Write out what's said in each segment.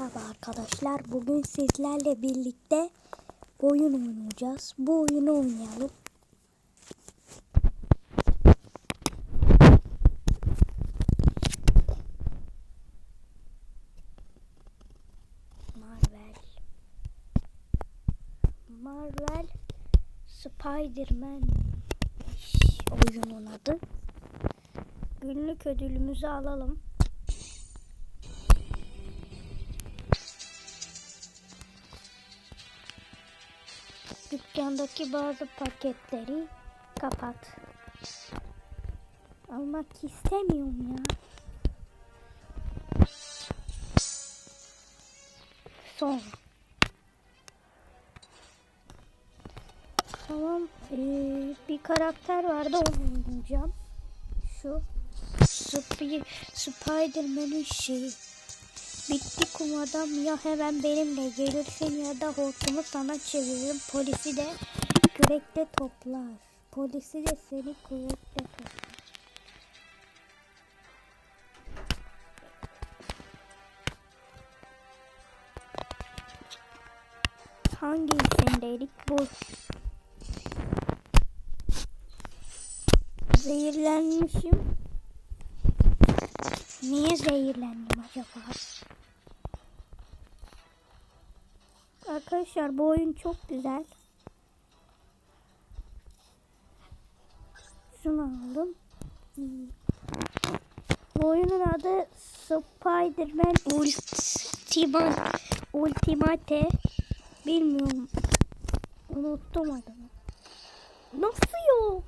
Merhaba arkadaşlar. Bugün sizlerle birlikte oyun oynayacağız. Bu oyunu oynayalım. Marvel. Marvel Spider-Man oyunun adı. Günlük ödülümüzü alalım. Dükkandaki bazı paketleri kapat. Almak istemiyorum ya. Son. Tamam. ee, bir karakter vardı onu oynayacağım. Şu. Sp- Spider-Man'in şeyi. Bitti kum adam ya hemen benimle gelirsin ya da hortumu sana çeviririm. Polisi de kürekle toplar. Polisi de seni kürekle toplar. Hangisindeydik bu? Zehirlenmişim. Niye zehirlendim acaba? Arkadaşlar bu oyun çok güzel. Şunu aldım. Bu oyunun adı Spider-Man Ultimate. Ultimate. Bilmiyorum. Unuttum adını. Nasıl yok?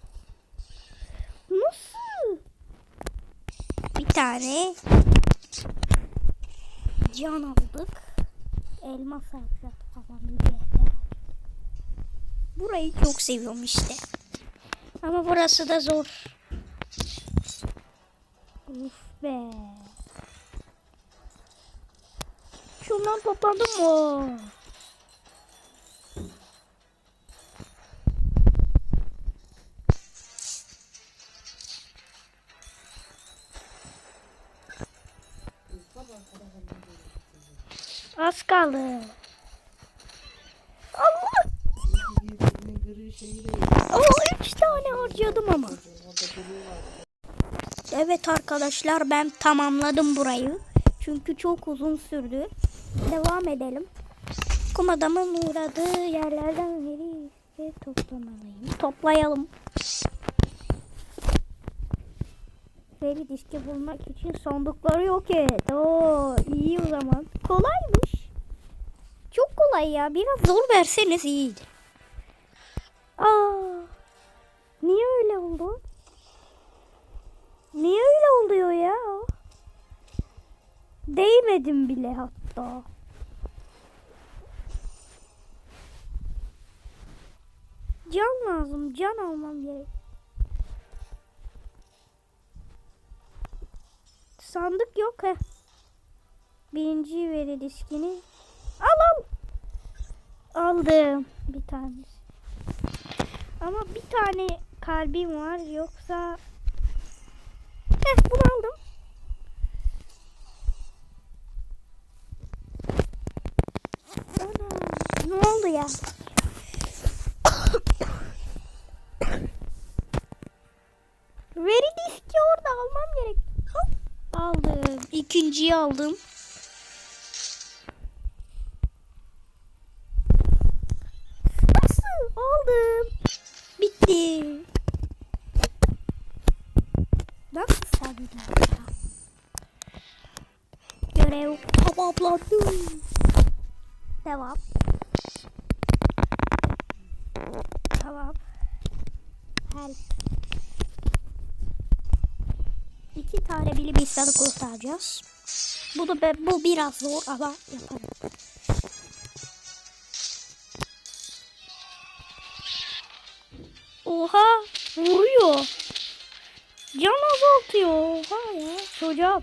Nasıl? Bir tane can aldık. Elma saracak falan yerler. Burayı çok seviyorum işte. Ama burası da zor. Uf be. Şundan topladım mı? Az kaldı. Allah! Aa, üç tane harcadım ama. Evet arkadaşlar ben tamamladım burayı. Çünkü çok uzun sürdü. Devam edelim. Kum adamın uğradığı yerlerden biri ve toplamalıyım. Toplayalım. Veri diski bulmak için sandıkları yok et. Oo, iyi o zaman. Kolaymış. Kolay ya. Biraz zor verseniz iyiydi. Aa, niye öyle oldu? Niye öyle oluyor ya? Değmedim bile hatta. Can lazım. Can almam gerek. Sandık yok he. Birinci veri diskini. Al. Aldım bir tanesi. Ama bir tane kalbim var yoksa Heh bunu aldım. Ana, ne oldu ya? Veri diski orada almam gerek. Aldım. İkinciyi aldım. Ya? Görev tamamlandı. Devam. Tamam. Help. İki tane bilim insanı kurtaracağız. Bu da be- bu biraz zor ama yaparım. Oha vuruyor. Azaltıyor. Oha ya. Çocuğa bak.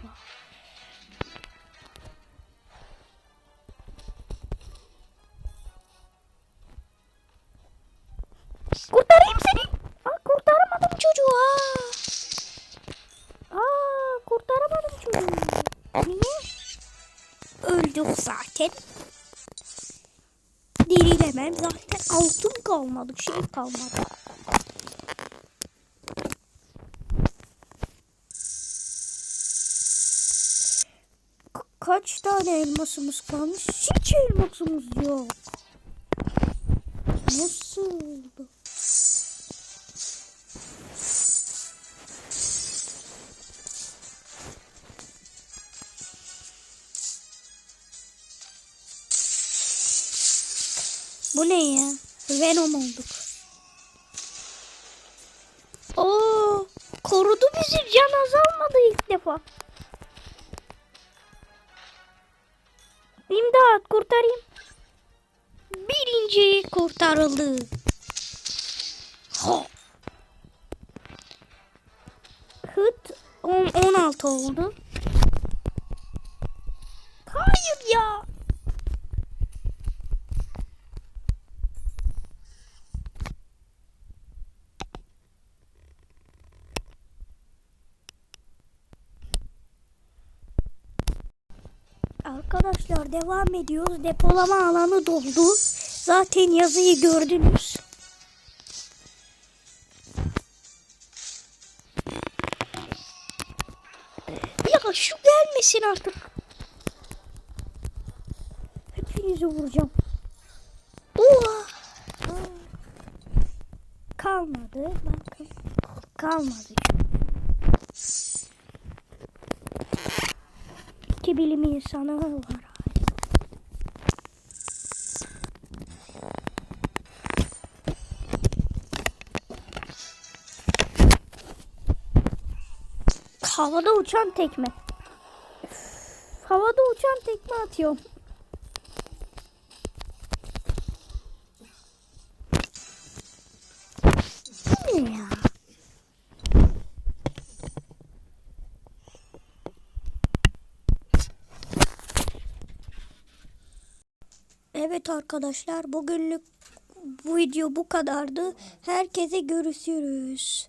Kurtarayım seni. Aa, kurtaramadım çocuğu. Aa. Aa, kurtaramadım çocuğu. Niye? Öldü. bulduk zaten. Dirilemem zaten altın kalmadı şey kalmadı. Kaç tane elmasımız kalmış? Hiç elmasımız yok. Nasıl oldu? Bu ne ya? Venom olduk. Oo, korudu bizi. Can azalmadı ilk defa. İmdat kurtarayım. Birinci kurtarıldı. Hıt on- 16 oldu. Hayır ya. Arkadaşlar devam ediyoruz. Depolama alanı doldu. Zaten yazıyı gördünüz. Ya şu gelmesin artık. Hepinizi vuracağım. Oha! Kalmadı. Kalmadı. İnsanı var. Havada uçan tekme. Havada uçan tekme atıyorum. Bu ne ya? Evet arkadaşlar bugünlük bu video bu kadardı. Herkese görüşürüz.